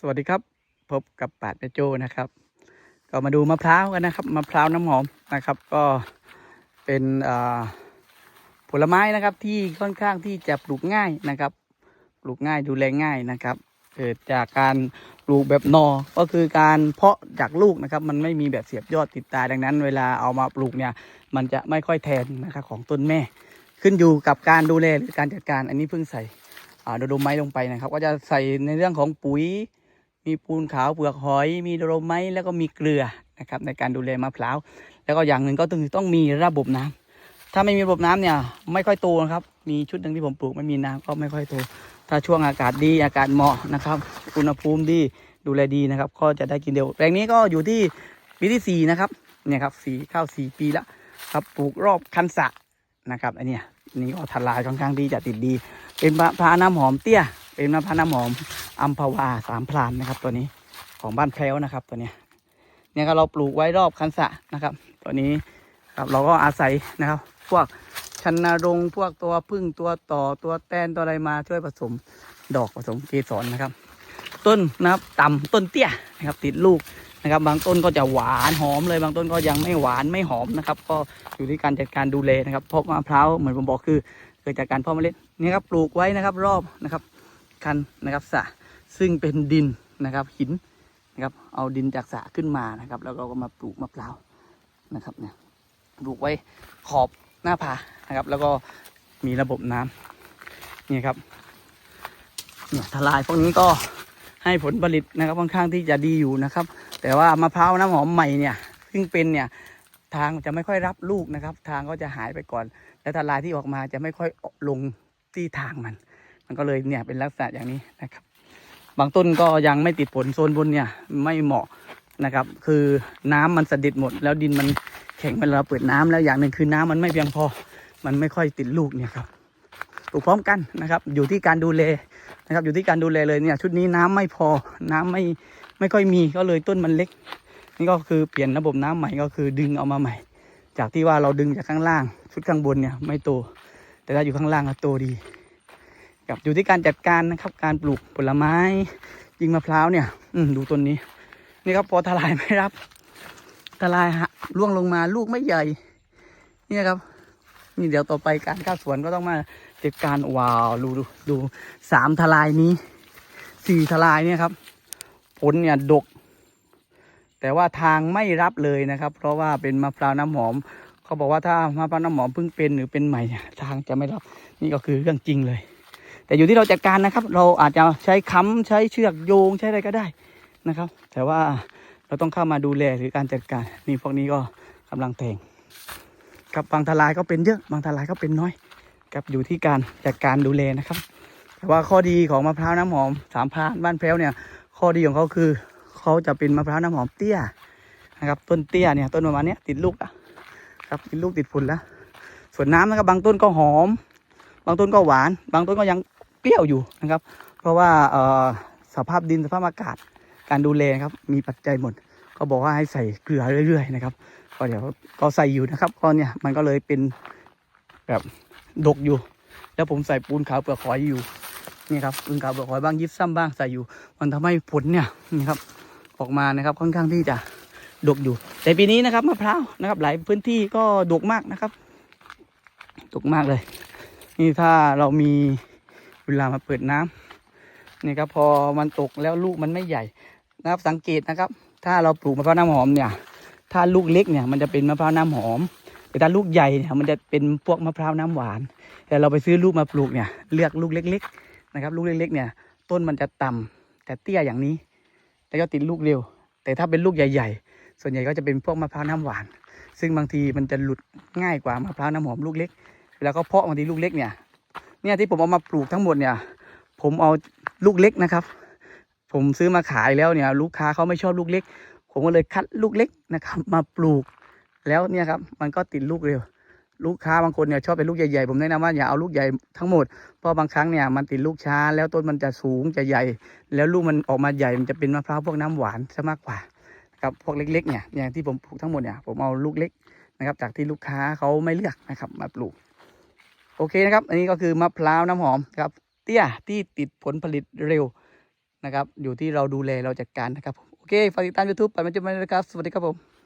สวัสดีครับ พบกับปาดแม่โจนะครับ ก็มาดูมะพร้าวกันนะครับมะพร้าวน้ำหอมนะครับ ก็เป็นผลไม้นะครับที่ค่อนข้างที่จะปลูกง่ายนะครับ ปลูกง่ายดูแลง่ายนะครับ เกิดจากการปลูกแบบนอ ก็คือการเพาะจากลูกนะครับ มันไม่มีแบบเสียบยอดติดตาดังนั้น เวลาเอามาปลูกเนี่ย มันจะไม่ค่อยแทนนะครับของต้นแม่ ขึ้นอยู่กับการดูแลหรือการจัดการอันนี้เพิ่งใส่โดโดไม้ลงไปนะครับ ก็จะใส่ในเรื่องของปุ๋ย มีปูนขาวเปลือกหอย มีโดโลไม้แล้วก็มีเกลือนะครับในการดูแลมะพร้าวแล้วก็อย่างหนึ่งก็ต้องต้องมีระบบน้ำถ้าไม่มีระบบน้ำเนี่ยไม่ค่อยโตนะครับ มีชุดหนึ่งที่ผมปลูกไม่มีน้ำก็ไม่ค่อยโตถ้าช่วงอากาศดีอากาศเหมาะนะครับอุณหภูมิดีดูแลดีนะครับ ก็จะได้กินเร็วแปลงนี้ก็อยู่ที่ปีที่สี่นะครับเนี่ยครับสี่ข้าสี่ปีแล้วครับปลูกรอบคันสะนะครับอันเนี้ยนี่ก็ทลายค่อนข้างดีจะติดดี เป็นพร้าน้ำหอมเตี้ย เป็นมะพร้าวน้ำหอม อัมพวาสามพรานนะครับตัวนี้ของบ้านแพรวนะครับตัวนี้เนี่ยก็เราปลูกไว้รอบคันสะนะครับ ตัวนี้ครับเราก็อาศัยนะครับ พวกชันนารงพวกตัวพึ่งตัวต่อตัวแตนตัวอะไรมาช่วยผสมดอกผสมเกสรนะครับ ต้นนะครับต่ำต้นเตี้ยนะครับ ติดลูกนะครับ บางต้นก็จะหวานหอมเลยบางต้นก็ยังไม่หวานไม่หอมนะครับ ก็อยู่ที่การจัดการดูแลนะครับเพราะมะพร้าวเหมือนผมบอกคือเกิดจากการเพาะเมล็ดนี่ครับปลูกไว้นะครับ รอบนะครับ คันนะครับสะ ซึ่งเป็นดินนะครับหินนะครับ เอาดินจากสระขึ้นมานะครับ แล้วเราก็มาปลูกมะพร้าวนะครับเนี่ยปลูกไว้ขอบหน้าผานะครับ แล้วก็มีระบบน้ำนี่ครับเนี่ยทลายพวกนี้ก็ให้ผลผลิตนะครับค่อนข้างที่จะดีอยู่นะครับ แต่ว่ามะพร้าวน้ำหอมใหม่เนี่ยซึ่งเป็นเนี่ยทางจะไม่ค่อยรับลูกนะครับ ทางก็จะหายไปก่อน แล้วทลายที่ออกมาจะไม่ค่อยลงที่ทางมัน มันก็เลยเนี่ยเป็นลักษณะอย่างนี้นะครับ บางต้นก็ยังไม่ติดผลโซนบนเนี่ยไม่เหมาะนะครับ คือน้ำมันสะดิดหมด แล้วดินมันแข็งเวลาเราเปิดน้ำแล้วอย่างหนึ่งคือน้ำมันไม่เพียงพอ มันไม่ค่อยติดลูกเนี่ยครับปลูกพร้อมกันนะครับ อยู่ที่การดูแลนะครับ อยู่ที่การดูแลเลยเนี่ย ชุดนี้น้ำไม่พอ น้ำไม่ไม่ค่อยมีก็เลยต้นมันเล็ก นี่ก็คือเปลี่ยนระบบน้ำใหม่ก็คือดึงเอามาใหม่ จากที่ว่าเราดึงจากข้างล่าง ชุดข้างบนเนี่ยไม่โต แต่ถ้าอยู่ข้างล่างก็โตดี กับอยู่ที่การจัดการนะครับ การปลูกผลไม้ยิงมะพร้าวเนี่ย อืดูต้นนี้ นี่ครับพอทลายไม่รับทลายฮะร่วงลงมาลูกไม่ใหญ่ เนี่ยครับนี่เดี๋ยวต่อไปการข้าสวนก็ต้องมาจัดการว้าวดูดูดูสามทลายนี้สี่ทลายเนี่ยครับ ผลเนี่ยดก แต่ว่าทางไม่รับเลยนะครับ เพราะว่าเป็นมะพร้าวน้ำหอมเขาบอกว่าถ้ามะพร้าวน้ำหอมเพิ่งเป็นหรือเป็นใหม่เนี่ยทางจะไม่รับ นี่ก็คือเรื่องจริงเลย แต่อยู่ที่เราจัดการนะครับ เราอาจจะใช้ค้ำใช้เชือกโยงใช้อะไรก็ได้นะครับ แต่ว่าเราต้องเข้ามาดูแลหรือการจัดการนี่พวกนี้ก็กำลังแทงกับบางทลายก็เป็นเยอะบางทลายก็เป็นน้อยกับอยู่ที่การจัดการดูแลนะครับ แต่ว่าข้อดีของมะพร้าวน้ำหอมสามพรานบ้านแพรวเนี่ย ข้อดีของเขาคือเขาจะเป็นมะพร้าวน้ำหอมเตี้ยนะครับต้นเตี้ยเนี่ยต้นประมาณเนี้ยติดลูกอะครับติดลูกติดผลแล้ว ส่วนน้ำนะครับบางต้นก็หอม บางต้นก็หวาน บางต้นก็ยัง เปรี้ยวอยู่นะครับ เพราะว่าสภาพดินสภาพอากาศการดูแลครับมีปัจจัยหมด ก็บอกว่าให้ใส่เกลือเรื่อย ๆ นะครับ ก็เดี๋ยวก็ใส่อยู่นะครับก็เนี่ยมันก็เลยเป็นแบบดกอยู่ แล้วผมใส่ปูนขาวเปลือกหอยอยู่นี่ครับปูนขาวเปลือกหอยบ้างยิบซ้ำบ้างใส่อยู่ มันทำให้ผลเนี่ยนี่ครับออกมานะครับค่อนข้างที่จะดกอยู่ แต่ปีนี้นะครับมะพร้าวนะครับ หลายพื้นที่ก็ดกมากนะครับ ดกมากเลย นี่ถ้าเรามี เวลามาเปิดน้ำนี่ครับพอมันตกแล้วลูกมันไม่ใหญ่นะครับสังเกตนะครับ ถ้าเราปลูกมะพร้าวน้ำหอมเนี่ย ถ้าลูกเล็กเนี่ยมันจะเป็นมะพร้าวน้ำหอม แต่ถ้าลูกใหญ่เนี่ยมันจะเป็นพวกมะพร้าวน้ำหวาน แต่เราไปซื้อลูกมาปลูกเนี่ยเลือกลูกเล็ก ๆ นะครับ ลูกเล็กๆเนี่ย ต้นมันจะต่ำแต่เตี้ยอย่างนี้ แล้วก็ติดลูกเร็ว แต่ถ้าเป็นลูกใหญ่ ๆ ส่วนใหญ่ก็จะเป็นพวกมะพร้าวน้ำหวาน ซึ่งบางทีมันจะหลุดง่ายกว่ามะพร้าวน้ำหอมลูกเล็กเวลาเขาเพาะบางทีลูกเล็กเนี่ย เนี่ยที่ผมเอามาปลูกทั้งหมดเนี่ย ผมเอาลูกเล็กนะครับ ผมซื้อมาขายแล้วเนี่ย ลูกค้าเขาไม่ชอบลูกเล็ก ผมก็เลยคัดลูกเล็กนะครับ มาปลูก แล้วเนี่ยครับมันก็ติดลูกเร็ว ลูกค้าบางคนเนี่ยชอบเป็นลูกใหญ่ๆผมแนะนำว่าอย่าเอาลูกใหญ่ทั้งหมดเพราะบางครั้งเนี่ยมันติดลูกช้า แล้วต้นมันจะสูงจะใหญ่ แล้วลูกมันออกมาใหญ่มันจะเป็นมะพร้าวพวกน้ำหวานซะมากกว่านะครับพวกเล็กๆเนี่ยอย่างที่ผมปลูกทั้งหมดเนี่ยผมเอาลูกเล็กนะครับ จากที่ลูกค้าเขาไม่เลือกนะครับมาปลูก โอเคนะครับ อันนี้ก็คือมะพร้าวน้ำหอมครับ เตี้ยที่ติดผลผลิตเร็วนะครับ อยู่ที่เราดูแลเราจัดการนะครับ โอเค ฝากติดตาม YouTube ปัดมาจุดมาเลยนะครับ สวัสดีครับผม